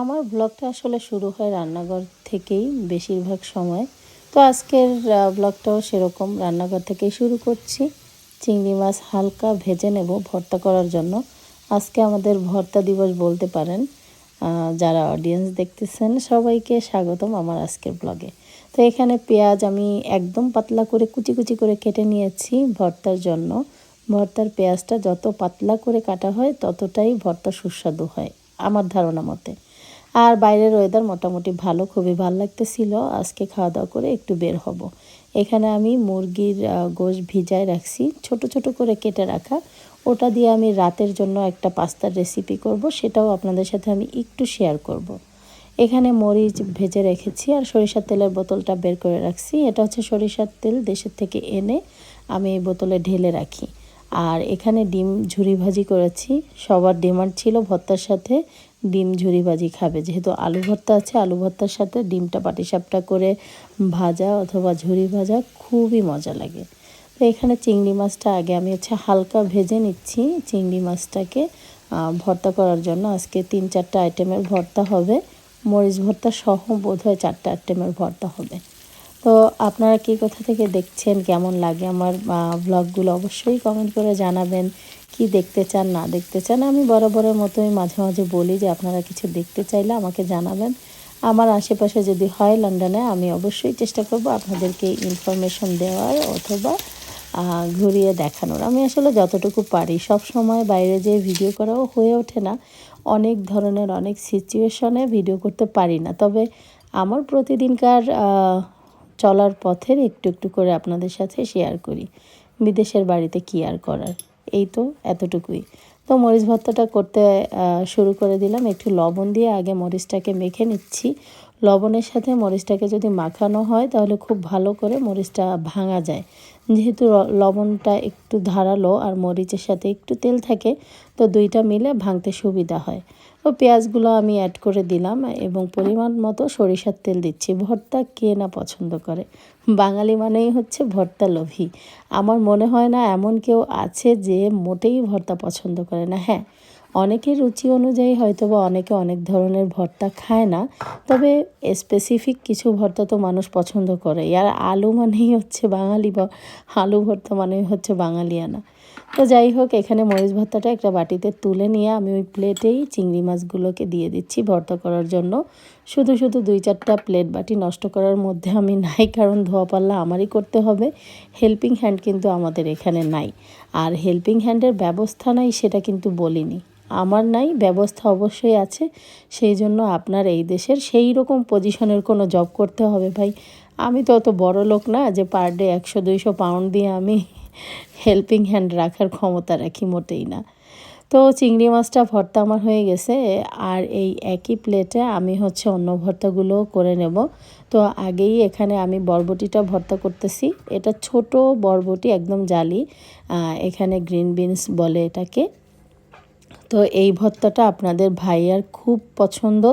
আমার ব্লগটা আসলে শুরু হয় রান্নাঘর থেকেই বেশিরভাগ সময়। তো আজকের ব্লগটাও সেরকম রান্নাঘর থেকেই শুরু করছি। চিংড়ি মাছ হালকা ভেজে নেব ভর্তা করার জন্য। আজকে আমাদের ভর্তা দিবস বলতে পারেন যারা অডিয়েন্স দেখতেছেন সবাইকে স্বাগতম আমার আজকের ব্লগে। তো এখানে পেঁয়াজ আমি একদম পাতলা করে কুচি কুচি করে কেটে নিয়েছি ভর্তার জন্য। ভর্তার পেঁয়াজটা যত পাতলা করে কাটা হয় ততটাই ভর্তা সুস্বাদু হয়, আমার ধারণা মতে। আর বাইরের ওয়েদার মোটামুটি ভালো, খুবই ভালো লাগতেছিল। আজকে খাওয়া দাওয়া করে একটু বের হব। এখানে আমি মুরগির গোশ ভিজায় রাখছি। ছোট ছোট করে কেটে রাখা। ওটা দিয়ে আমি রাতের জন্য একটা পাস্তার রেসিপি করব। সেটাও আপনাদের সাথে আমি একটু শেয়ার করব। এখানে মরিচ ভেজে রেখেছি আর সরিষার তেলের বোতলটা বের করে রাখছি। এটা হচ্ছে সরিষার তেল দেশের থেকে এনে আমি এই বোতলে ঢেলে রাখি। আর এখানে ডিম ঝুরি ভাজি করেছি। সবার ডিমান্ড ছিল ভর্তার সাথে। ডিম ঝুরি ভাজি খাবে। যেহেতু আলু ভর্তা আছে, আলু ভর্তার সাথে ডিমটা পাটিসাপটা করে ভাজা অথবা ঝুরি ভাজা খুবই মজা লাগে। তো এখানে চিংড়ি মাছটা আগে আমি হচ্ছে হালকা ভেজে নিচ্ছি। চিংড়ি মাছটাকে ভর্তা করার জন্য আজকে তিন চারটা আইটেমের ভর্তা হবে। মরিচ ভর্তা সহ বোধ হয় চারটা আইটেমের ভর্তা হবে। তো আপনারা কি কোথা থেকে দেখছেন, কেমন লাগে আমার ব্লগগুলো অবশ্যই কমেন্ট করে জানাবেন। কি দেখতে চান, না দেখতে চান, আমি বরাবরের মতোই মাঝে মাঝে বলি যে আপনারা কিছু দেখতে চাইলে আমাকে জানাবেন। আমার আশেপাশে যদি হয় লন্ডনে, আমি অবশ্যই চেষ্টা করব আপনাদেরকে ইনফরমেশন দেওয়ার অথবা ঘুরিয়ে দেখানোর। আমি আসলে যতটুকু পারি, সব সময় বাইরে যেয়ে ভিডিও করাও হয়ে ওঠে না। অনেক ধরনের, অনেক সিচুয়েশনে ভিডিও করতে পারি না। তবে আমার প্রতিদিনকার চলার পথের একটু একটু করে আপনাদের সাথে শেয়ার করি। বিদেশের বাড়িতে কি আর করার? এই তো এতটুকুই। তো মরিচ ভর্তাটা করতে শুরু করে দিলাম। একটু লবণ দিয়ে আগে মরিচটাকে মেখে নিচ্ছি। লবণের সাথে মরিচটাকে যদি মাখানো হয়, তাহলে খুব ভালো করে মরিচটা ভাঙা যায়। যেহেতু লবণটা একটু ধারালো আর মরিচের সাথে একটু তেল থাকে, তো দুইটা মিলে ভাঙতে সুবিধা হয়। তো পেঁয়াজগুলো আমি অ্যাড করে দিলাম এবং পরিমাণ মতো সরিষার তেল দিচ্ছি। ভর্তা কে না পছন্দ করে? বাঙালি মানেই হচ্ছে ভর্তা লোভী। আমার মনে হয় না এমন কেউ আছে যে মোটেই ভর্তা পছন্দ করে না। হ্যাঁ অনেকের রুচি অনুযায়ী হয়তো বা অনেকে অনেক ধরনের ভর্তা খায় না, তবে স্পেসিফিক কিছু ভর্তা তো মানুষ পছন্দ করে। আর আলু মানেই হচ্ছে বাঙালি বা আলু ভর্তা মানেই হচ্ছে বাঙালিয়ানা। তো যাই হোক, এখানে মরিচ ভর্তাটা একটা বাটিতে তুলে নিয়ে আমি ওই প্লেটেই চিংড়ি মাছগুলোকে দিয়ে দিচ্ছি ভর্তা করার জন্য। শুধু শুধু দুই চারটা প্লেট বাটি নষ্ট করার মধ্যে আমি নাই, কারণ ধোয়া পাল্লা আমারই করতে হবে। হেল্পিং হ্যান্ড কিন্তু আমাদের এখানে নাই। আর হেল্পিং হ্যান্ডের ব্যবস্থা নাই, সেটা কিন্তু বলিনি। আমার নাই, ব্যবস্থা অবশ্যই আছে। সেই জন্য আপনার এই দেশের সেই রকম পজিশনের কোনো জব করতে হবে ভাই। আমি তো অত বড় লোক না যে পার ডে একশো, দুইশো পাউন্ড দিয়ে আমি হেল্পিং হ্যান্ড রাখার ক্ষমতা রাখি মোটেই না। তো চিংড়ি মাছটা ভর্তা আমার হয়ে গেছে আর এই একই প্লেটে আমি হচ্ছে অন্য ভর্তাগুলো করে নেব। তো আগেই এখানে আমি বরবটিটা ভর্তা করতেছি। এটা ছোট বরবটি, একদম জালি এখানে গ্রিন বিনস বলে এটাকে। তো এই ভর্তাটা আপনাদের ভাইয়ার খুব পছন্দ।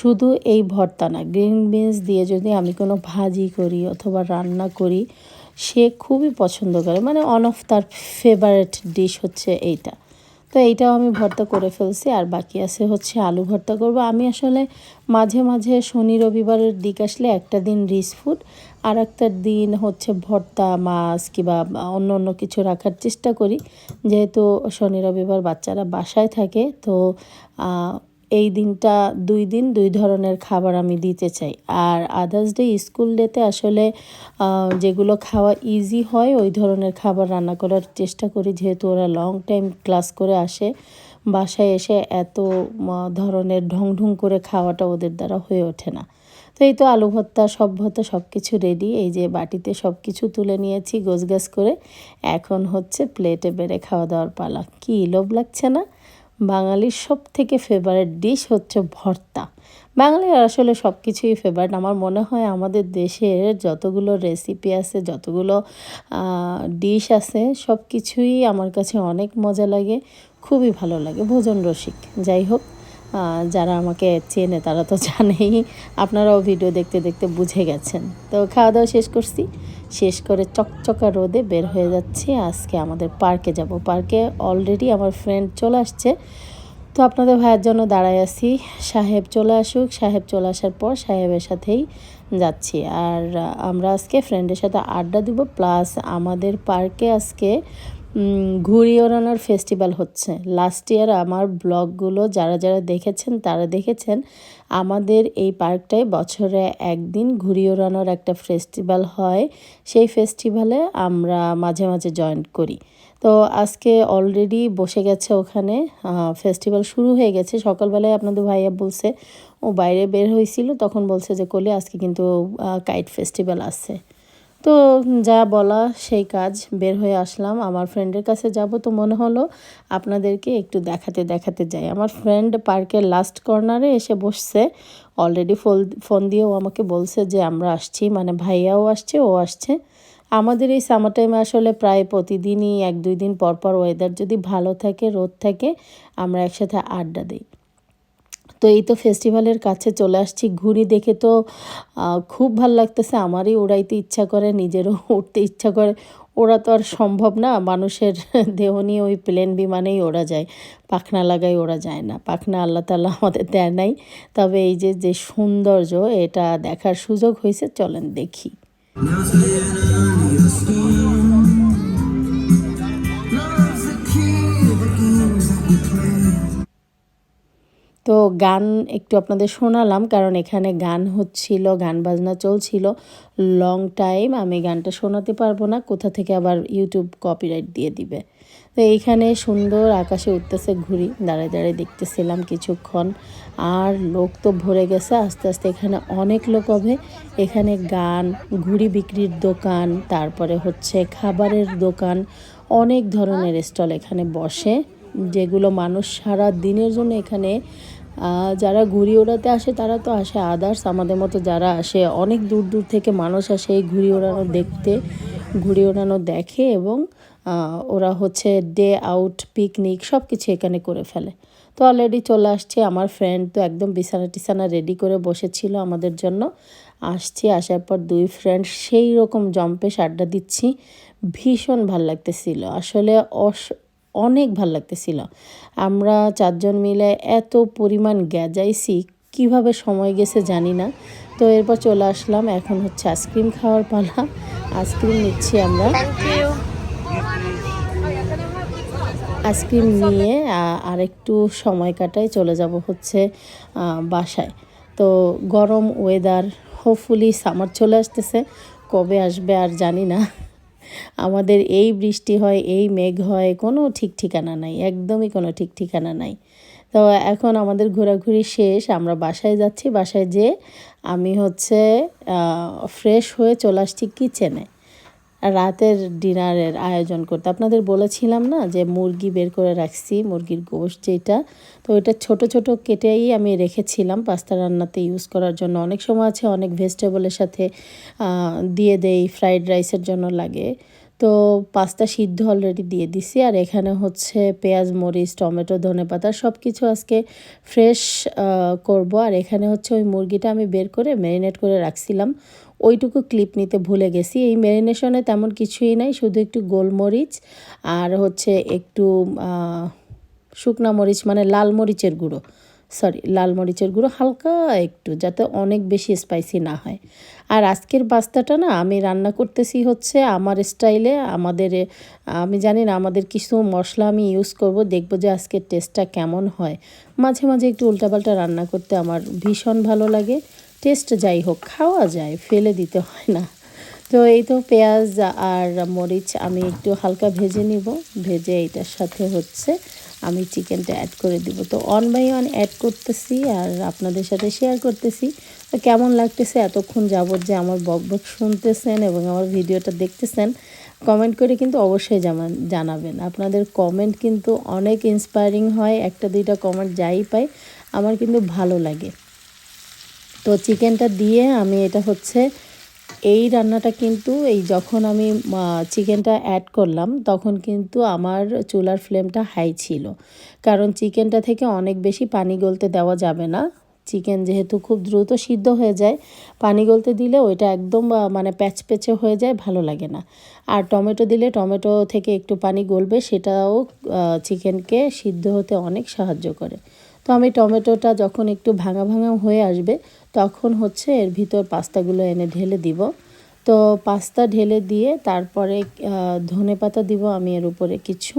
শুধু এই ভর্তা না, গ্রিন বিনস দিয়ে যদি আমি কোনো ভাজি করি অথবা রান্না করি, সে খুবই পছন্দ করে। মানে অন অফ তার ফেভারেট ডিশ হচ্ছে এইটা। তো এইটাও আমি ভর্তা করে ফেলছি, আর বাকি আছে হচ্ছে আলু ভর্তা করব। আমি আসলে মাঝে মাঝে শনি রবিবারের দিক আসলে একটা দিন রিচ ফুড আর একটা দিন হচ্ছে ভর্তা, মাছ কিংবা অন্য অন্য কিছু রাখার চেষ্টা করি। যেহেতু শনি, রবিবার বাচ্চারা বাসায় থাকে, তো এই দিনটা দুই দিন দুই ধরনের খাবার আমি দিতে চাই। আর আদার্স ডে স্কুল ডেতে আসলে যেগুলো খাওয়া ইজি হয়, ওই ধরনের খাবার রান্না করার চেষ্টা করি। যেহেতু ওরা লং টাইম ক্লাস করে আসে বাসায় এসে এত ধরনের ঢং ঢং করে খাওয়াটা ওদের দ্বারা হয়ে ওঠে না। তো এই তো আলু ভর্তা, সব ভর্তা, সব কিছু রেডি এই যে বাটিতে সব কিছু তুলে নিয়েছি গোছগাছ করে। এখন হচ্ছে প্লেটে বেড়ে খাওয়া দাওয়ার পালা। কি লোভ লাগছে না? বাঙালির সব থেকে ফেভারেট ডিশ হচ্ছে ভর্তা। বাঙালির আসলে সব কিছুই ফেভারিট আমার মনে হয় আমাদের দেশের যতগুলো রেসিপি আছে, যতগুলো ডিশ আছে সব কিছুই আমার কাছে অনেক মজা লাগে। খুবই ভালো লাগে, ভোজন রসিক। যাই হোক যারা আমাকে চেনে তারা তো জানেই, আপনারাও ভিডিও দেখতে দেখতে বুঝে গেছেন। তো খাওয়া দাওয়া শেষ করছি। শেষ করে চকচকা রোদে বের হয়ে যাচ্ছি। আজকে আমাদের পার্কে যাব। পার্কে অলরেডি আমার ফ্রেন্ড চলে আসছে। তো আপনাদের ভাইয়ের জন্য দাঁড়ায় আছি। সাহেব চলে আসুক। সাহেব চলে আসার পর সাহেবের সাথেই যাচ্ছি। আর আমরা আজকে ফ্রেন্ডের সাথে আড্ডা দিব। প্লাস আমাদের পার্কে আজকে ঘুড়ি ওড়ানোর ফেস্টিভ্যাল হচ্ছে। লাস্ট ইয়ার আমার ব্লগগুলো যারা যারা দেখেছেন, তারা দেখেছেন, আমাদের এই পার্কটায় বছরে একদিন ঘুড়ি ওড়ানোর একটা ফেস্টিভ্যাল হয়। সেই ফেস্টিভ্যালে আমরা মাঝে মাঝে জয়েন করি। তো আজকে অলরেডি বসে গেছে ওখানে ফেস্টিভ্যাল শুরু হয়ে গেছে। সকালবেলায় আপনাদের ভাইয়া বলছে, ও বাইরে বের হয়েছিল, তখন বলছে যে, কলি আজকে কিন্তু কাইট ফেস্টিভ্যাল আছে। তো যা বলা সেই কাজ বের হয়ে আসলাম। আমার ফ্রেন্ডের কাছে যাব তো মনে হলো আপনাদেরকে একটু দেখাতে দেখাতে যাই। আমার ফ্রেন্ড পার্কের লাস্ট কর্নারে এসে বসছে। অলরেডি ফোন ফোন দিয়েও আমাকে বলছে যে, আমরা আসছি। মানে ভাইয়াও আসছে, ও আসছে। আমাদের এই সামার টাইমে আসলে প্রায় প্রতিদিনই এক দুই দিন পর পর ওয়েদার যদি ভালো থাকে, রোদ থাকে, আমরা একসাথে আড্ডা দিই। তো এই তো ফেস্টিভ্যালের কাছে চলে আসছি ঘুড়ি দেখে তো খুব ভালো লাগতেছে আমারই উড়াইতে ইচ্ছা করে নিজেরও উঠতে ইচ্ছা করে ওরা তো আর সম্ভব না মানুষের দেহ নিয়ে ওই প্লেন বিমানেই ওড়া যায় পাখনা লাগাই ওড়া যায় না পাখনা আল্লাহ তাল্লাহ আমাদের দেয় নাই তবে এই যে যে সৌন্দর্য এটা দেখার সুযোগ হয়েছে চলেন দেখি গান একটু আপনাদের শোনালাম, কারণ এখানে গান হচ্ছিল, গান বাজনা চলছিল। লং টাইম আমি গানটা শোনাতে পারব না, কোথা থেকে আবার ইউটিউব কপিরাইট দিয়ে দিবে। তো এইখানে সুন্দর আকাশে উঠতেছে ঘুড়ি, দাঁড়ায় দাঁড়ায় দেখতেছিলাম কিছুক্ষণ। আর লোক তো ভরে গেছে, আস্তে আস্তে এখানে অনেক লোক হবে। এখানে গান, ঘুড়ি বিক্রির দোকান, তারপরে হচ্ছে খাবারের দোকান, অনেক ধরনের স্টল এখানে বসে, যেগুলো মানুষ সারা দিনের জন্য এখানে যারা ঘুড়ি ওড়াতে আসে, তারা তো আসে আদার্স আমাদের মতো যারা আসে, অনেক দূর দূর থেকে মানুষ আসে এই ঘুড়ি ওড়ানো দেখতে ঘুড়ি ওড়ানো দেখে এবং ওরা হচ্ছে ডে আউট পিকনিক সব কিছু এখানে করে ফেলে। তো অলরেডি চলে আসছে, আমার ফ্রেন্ড তো একদম বিছানা টিছানা রেডি করে বসেছিল আমাদের জন্য। আসছি, আসার পর দুই ফ্রেন্ড সেই রকম জম্পেশ আড্ডা দিচ্ছি, ভীষণ ভালো লাগতেছিল। আসলে অনেক ভালো লাগতেছিল। আমরা চারজন মিলে এত পরিমাণ গ্যাজাইছি, কীভাবে সময় গেছে জানি না। তো এরপর চলে আসলাম, এখন হচ্ছে আইসক্রিম খাওয়ার পালা। আইসক্রিম নিচ্ছি আমরা। আইসক্রিম নিয়ে আর একটু সময় কাটায় চলে যাব হচ্ছে বাসায়। তো গরম ওয়েদার হোপফুলি সামার চলে আসতেছে, কবে আসবে আর জানি না। আমাদের এই বৃষ্টি হয়, এই মেঘ হয়, কোনো ঠিক ঠিকানা নাই, একদমই কোনো ঠিক ঠিকানা নাই। তো এখন আমাদের ঘোরাঘুরি শেষ, আমরা বাসায় যাচ্ছি, বাসায় যেয়ে আমি হচ্ছে ফ্রেশ হয়ে চলে আসছি কিচেনে রাতের ডিনারের আয়োজন করতে। আপনাদের বলেছিলাম না যে মুরগি বের করে রাখছি, মুরগির গোশ যেটা? তো ওইটা ছোট ছোট কেটেই আমি রেখেছিলাম। পাস্তা রান্নাতে ইউজ করার জন্য অনেক সময় আছে, অনেক ভেজিটেবলের সাথে দিয়ে দেই ফ্রাইড রাইসের জন্য লাগে। তো পাস্তা সিদ্ধ অলরেডি দিয়ে দিছি। আর এখানে হচ্ছে পেঁয়াজ, মরিচ, টমেটো ধনেপাতা সব কিছু আজকে ফ্রেশ করব। আর এখানে হচ্ছে ওই মুরগিটা আমি বের করে ম্যারিনেট করে রাখছিলাম। ওইটুকু ক্লিপ নিতে ভুলে গেছি। এই ম্যারিনেশনে তেমন কিছুই নাই, শুধু একটু গোলমরিচ আর হচ্ছে একটু শুকনা মরিচ মানে লাল মরিচের গুঁড়ো। সরি লাল মরিচের গুঁড়ো হালকা একটু, যাতে অনেক বেশি স্পাইসি না হয়। আর আজকের পাস্তাটা না আমি রান্না করতেছি হচ্ছে আমার স্টাইলে আমাদের, আমি জানি না আমাদের কিছু মশলা আমি ইউজ করব, দেখব যে আজকের টেস্টটা কেমন হয়। মাঝে মাঝে একটু উল্টাপাল্টা রান্না করতে আমার ভীষণ ভালো লাগে। টেস্ট যাই হোক, খাওয়া যায়, ফেলে দিতে হয় না। তো এই তো পেঁয়াজ আর মরিচ আমি একটু হালকা ভেজে নিব। ভেজে এইটার সাথে হচ্ছে আমি চিকেনটা অ্যাড করে দিব। তো অন বাই অন অ্যাড করতেছি আর আপনাদের সাথে শেয়ার করতেছি। তো কেমন লাগতেছে? এতক্ষণ যাবত যে আমার বক বক শুনতেছেন এবং আমার ভিডিওটা দেখতেছেন কমেন্ট করে কিন্তু অবশ্যই জানাবেন। আপনাদের কমেন্ট কিন্তু অনেক ইন্সপায়ারিং হয়, একটা দুইটা কমেন্ট যাই পাই, আমার কিন্তু ভালো লাগে। তো চিকেনটা দিয়ে আমি এটা হচ্ছে এই রান্নাটা কিন্তু এই যখন আমি চিকেনটা অ্যাড করলাম, তখন কিন্তু আমার চুলার ফ্লেমটা হাই ছিল। কারণ চিকেনটা থেকে অনেক বেশি পানি গলতে দেওয়া যাবে না। চিকেন যেহেতু খুব দ্রুত সিদ্ধ হয়ে যায়, পানি গলতে দিলে ওইটা একদম মানে প্যাচ প্যাচে হয়ে যায়, ভালো লাগে না। আর টমেটো দিলে টমেটো থেকে একটু পানি গলবে, সেটাও চিকেনকে সিদ্ধ হতে অনেক সাহায্য করে। তো আমি টমেটোটা যখন একটু ভাঙা ভাঙা হয়ে আসবে, তখন হচ্ছে এর ভিতর পাস্তাগুলো এনে ঢেলে দিব। তো পাস্তা ঢেলে দিয়ে তারপরে ধনে পাতা দিব, আমি এর উপরে কিছু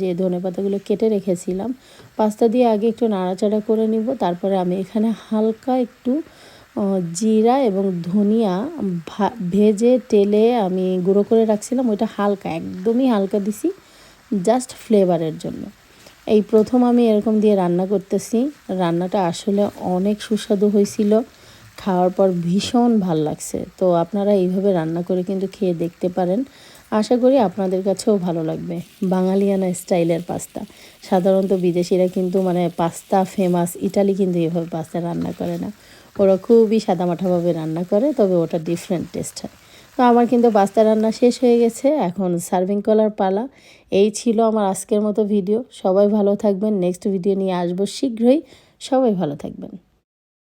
যে ধনে পাতাগুলো কেটে রেখেছিলাম পাস্তা দিয়ে আগে একটু নাড়াচাড়া করে নিব। তারপরে আমি এখানে হালকা একটু জিরা এবং ধনিয়া ভেজে তেলে আমি গুঁড়ো করে রাখছিলাম। ওইটা হালকা, একদমই হালকা দিছি, জাস্ট ফ্লেভারের জন্য। এই প্রথম আমি এরকম দিয়ে রান্না করতেছি। রান্নাটা আসলে অনেক সুস্বাদু হয়েছিল, খাওয়ার পর ভীষণ ভালো লাগছে। তো আপনারা এইভাবে রান্না করে কিন্তু খেয়ে দেখতে পারেন। আশা করি আপনাদের কাছেও ভালো লাগবে। বাঙালিয়ানা স্টাইলের পাস্তা। সাধারণত বিদেশিরা কিন্তু মানে পাস্তা, ফেমাস ইটালি কিন্তু এভাবে পাস্তা রান্না করে না। ওরা খুবই সাদামাঠাভাবে রান্না করে, তবে ওটা ডিফারেন্ট টেস্ট হয়। তো আমার কিন্তু পাস্তা রান্না শেষ হয়ে গেছে, এখন সার্ভিং করার পালা। এই ছিল আমার আজকের মতো ভিডিও সবাই ভালো থাকবেন। নেক্সট ভিডিও নিয়ে আসব শীঘ্রই। সবাই ভালো থাকবেন।